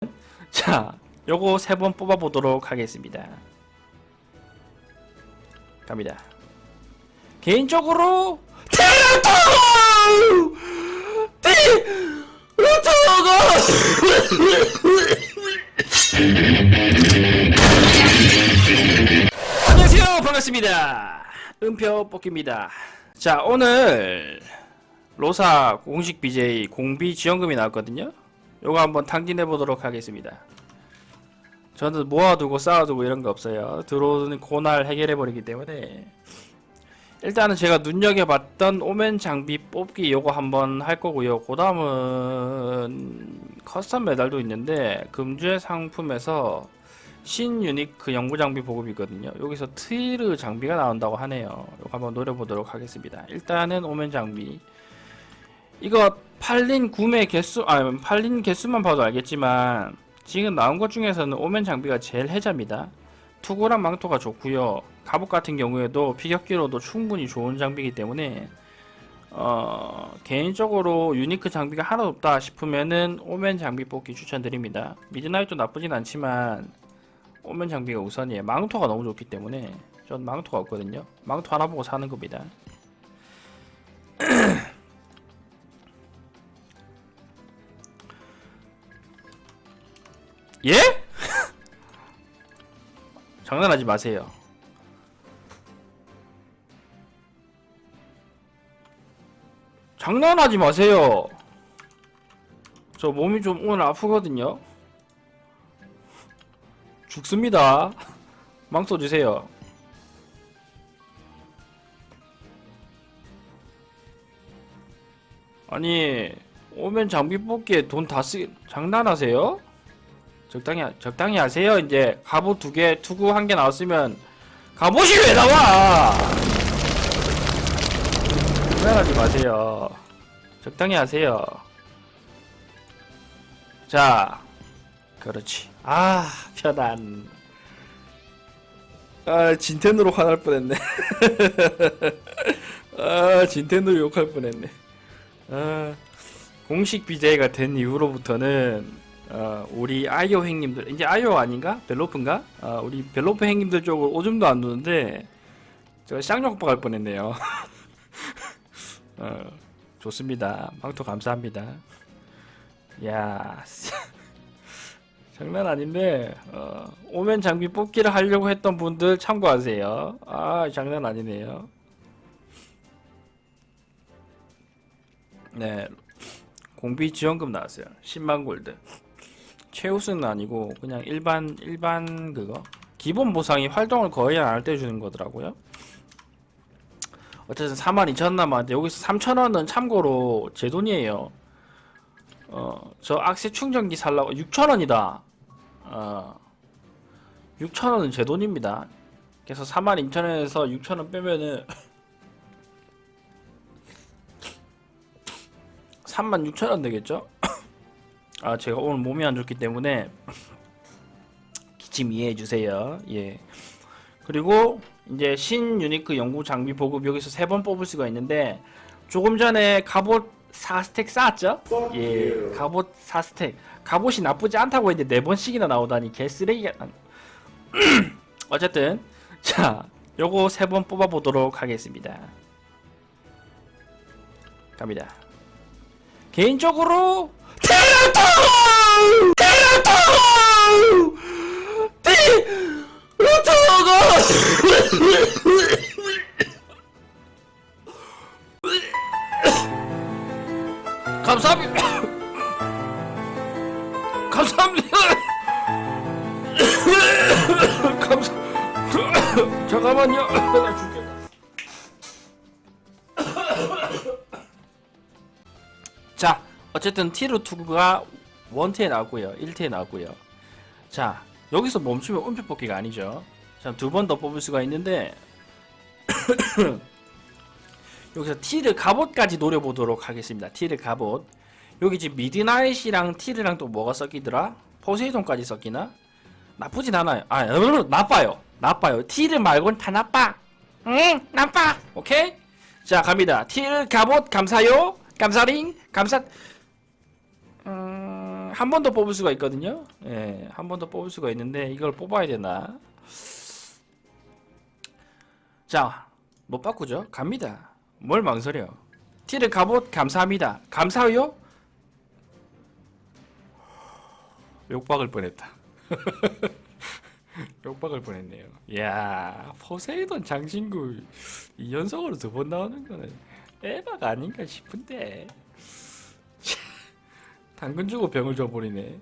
자, 요거 세 번 뽑아보도록 하겠습니다. 갑니다. 개인적으로 테라토! 테라토가! 안녕하세요, 반갑습니다. 은표 뽑기입니다. 자, 오늘 로사 공식 BJ 공비 지원금이 나왔거든요. 요거 한번 탕진해 보도록 하겠습니다. 저는 모아두고 쌓아두고 이런 거 없어요. 들어오는 고날 해결해 버리기 때문에 일단은 제가 눈여겨봤던 오멘 장비 뽑기 요거 한번 할 거고요. 그 다음은 커스텀 메달도 있는데 금주의 상품에서 신 유니크 연구 장비 보급이 있거든요. 여기서 트위르 장비가 나온다고 하네요. 이거 한번 노려보도록 하겠습니다. 일단은 오멘 장비. 이거 팔린 구매 개수, 아, 팔린 개수만 봐도 알겠지만 지금 나온 것 중에서는 오멘 장비가 제일 해자입니다. 투구랑 망토가 좋고요. 갑옷 같은 경우에도 피격기로도 충분히 좋은 장비이기 때문에 어, 개인적으로 유니크 장비가 하나도 없다 싶으면은 오멘 장비 뽑기 추천드립니다. 미드나이트도 나쁘진 않지만 오멘 장비가 우선이에요. 망토가 너무 좋기 때문에 전 망토가 없거든요. 망토 하나 보고 사는 겁니다. 예? 장난하지 마세요. 장난하지 마세요. 저 몸이 좀 오늘 아프거든요. 죽습니다. 망 써주세요. 아니 오면 장비 뽑기에 돈 다 쓰 장난하세요? 적당히 하- 적당히 하세요. 이제 갑옷 두 개, 투구 한 개 나왔으면 갑옷이 왜 나와? 장난하지 마세요. 적당히 하세요. 자, 그렇지. 아, 편안. 아, 진텐으로 화날 뻔했네. 아, 진텐으로 욕할 뻔했네. 아, 공식 BJ가 된 이후로부터는 어, 우리 아이오 행님들 이제 아이오 아닌가? 벨로프인가? 어, 우리 벨로프 행님들 쪽으로 오줌도 안 누는데 제가 쌍욕 박을 뻔했네요. 어, 좋습니다. 망토 감사합니다. 야 장난 아닌데 어, 오면 장비 뽑기를 하려고 했던 분들 참고하세요. 아 장난 아니네요. 네 공비 지원금 나왔어요. 10만 골드. 최우수는 아니고 그냥 일반 일반 그거 기본 보상이 활동을 거의 안 할 때 주는 거더라고요. 어쨌든 42,000원 남았는데 여기서 3,000원은 참고로 제 돈이에요. 어, 저 악세 충전기 살라고 6,000원이다. 어, 6,000원은 제 돈입니다. 그래서 42,000원에서 6,000원 빼면은 36,000원 되겠죠? 아, 제가 오늘 몸이 안 좋기 때문에 기침 이해해 주세요. 예. 그리고 이제 신 유니크 연구 장비 보급 여기서 세 번 뽑을 수가 있는데 조금 전에 갑옷 4스택 쌓았죠? 예. 갑옷 4스택. 갑옷이 나쁘지 않다고 했는데 네 번씩이나 나오다니 개쓰레기가 어쨌든 자, 요거 세 번 뽑아 보도록 하겠습니다. 갑니다. 개인적으로 감사합니다. 감사합니다. 감사. 잠깐만요. 나 죽겠다. 자, 어쨌든 티루 투구가 원트에 나왔고요. 1트에 나왔고요. 자, 여기서 멈추면 음표 뽑기가 아니죠. 자, 두 번 더 뽑을 수가 있는데 여기서 티르 갑옷까지 노려보도록 하겠습니다. 티르 갑옷. 여기 지금 미드나잇이랑 티르랑 또 뭐가 섞이더라? 포세이돈까지 섞이나? 나쁘진 않아요. 아, 으, 나빠요. 나빠요. 티르 말곤 다 나빠. 응, 나빠. 오케이? 자, 갑니다. 티르 갑옷 감사요. 감사링 감사. 음, 한 번 더 뽑을 수가 있거든요. 예, 한 번 더 뽑을 수가 있는데 이걸 뽑아야 되나? 자, 못 바꾸죠? 갑니다. 뭘 망설여? 티를 갑옷 감사합니다. 감사해요? 욕박을 뻔했다. 욕박을 뻔했네요. 이야, 포세이돈 장신구 이 연속으로 두 번 나오는 거는 에바가 아닌가 싶은데. 당근 주고 병을 줘버리네.